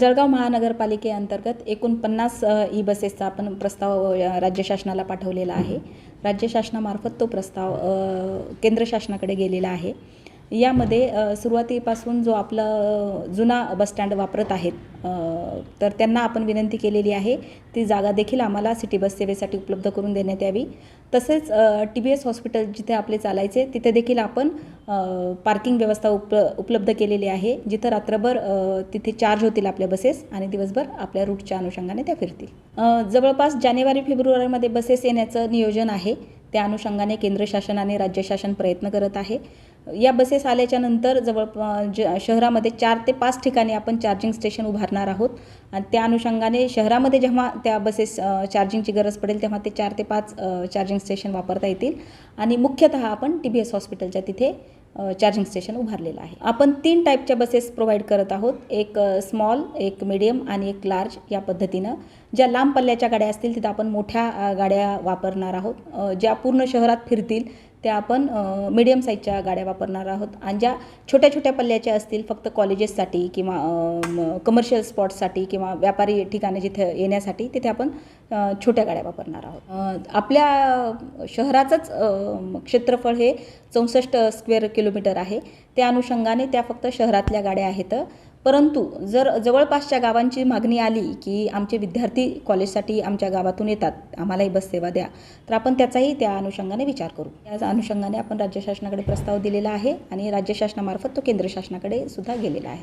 जळगाव महानगरपालिकेअंतर्गत एकूण पन्नास ई बसेसचा आपण प्रस्ताव राज्य शासनाला पाठवलेला आहे. राज्य शासनामार्फत तो प्रस्ताव केंद्र शासनाकडे गेलेला आहे. यामध्ये सुरुवातीपासून जो आपला जुना बसस्टँड वापरत आहेत तर त्यांना आपण विनंती केलेली आहे ती जागा देखील आम्हाला सिटी बस सेवेसाठी उपलब्ध करून देण्यात यावी. तसेच टी बी एस हॉस्पिटल जिथे आपले चालायचे तिथे देखील आपण पार्किंग व्यवस्था उप उपलब्ध केलेली आहे जिथं रात्रभर तिथे चार्ज होतील आपल्या बसेस आणि दिवसभर आपल्या रूटच्या अनुषंगाने त्या फिरतील. जवळपास जानेवारी फेब्रुवारीमध्ये बसेस येण्याचं नियोजन आहे त्या अनुषंगाने केंद्र शासन आणि राज्य शासन प्रयत्न करत आहे. या बसेस आल्याच्यानंतर जवळ ज शहरामध्ये चार ते पाच ठिकाणी आपण चार्जिंग स्टेशन उभारणार आहोत. आणि त्या अनुषंगाने शहरामध्ये जेव्हा त्या बसेस चार्जिंगची गरज पडेल तेव्हा ते चार ते पाच चार्जिंग स्टेशन वापरता येतील. आणि मुख्यतः आपण टी बी एस हॉस्पिटलच्या तिथे चार्जिंग स्टेशन उभारलेलं आहे. आपण तीन टाईपच्या बसेस प्रोव्हाइड करत आहोत. एक स्मॉल एक मिडियम आणि एक लार्ज या पद्धतीनं. ज्या लांब पल्ल्याच्या गाड्या असतील तिथं आपण मोठ्या गाड्या वापरणार आहोत. ज्या पूर्ण शहरात फिरतील त्या आपण मिडियम साईजच्या गाड्या वापरणार आहोत. आणि ज्या छोट्या छोट्या पल्ल्याच्या असतील फक्त कॉलेजेससाठी किंवा कमर्शियल स्पॉट्ससाठी किंवा व्यापारी ठिकाणं जिथे येण्यासाठी तिथे आपण छोट्या गाड्या वापरणार आहोत. आपल्या शहराचंच क्षेत्रफळ हे चौसष्ट स्क्वेअर किलोमीटर आहे. त्या अनुषंगाने त्या फक्त शहरातल्या गाड्या आहेत. परंतु जर जवळपासच्या गावांची मागणी आली की आमचे विद्यार्थी कॉलेजसाठी आमच्या गावातून येतात आम्हालाही बस सेवा द्या तर आपण त्याचाही त्या अनुषंगाने विचार करू. या अनुषंगाने आपण राज्य शासनाकडे प्रस्ताव दिलेला आहे आणि राज्य शासनामार्फत तो केंद्र शासनाकडे सुद्धा गेलेला आहे.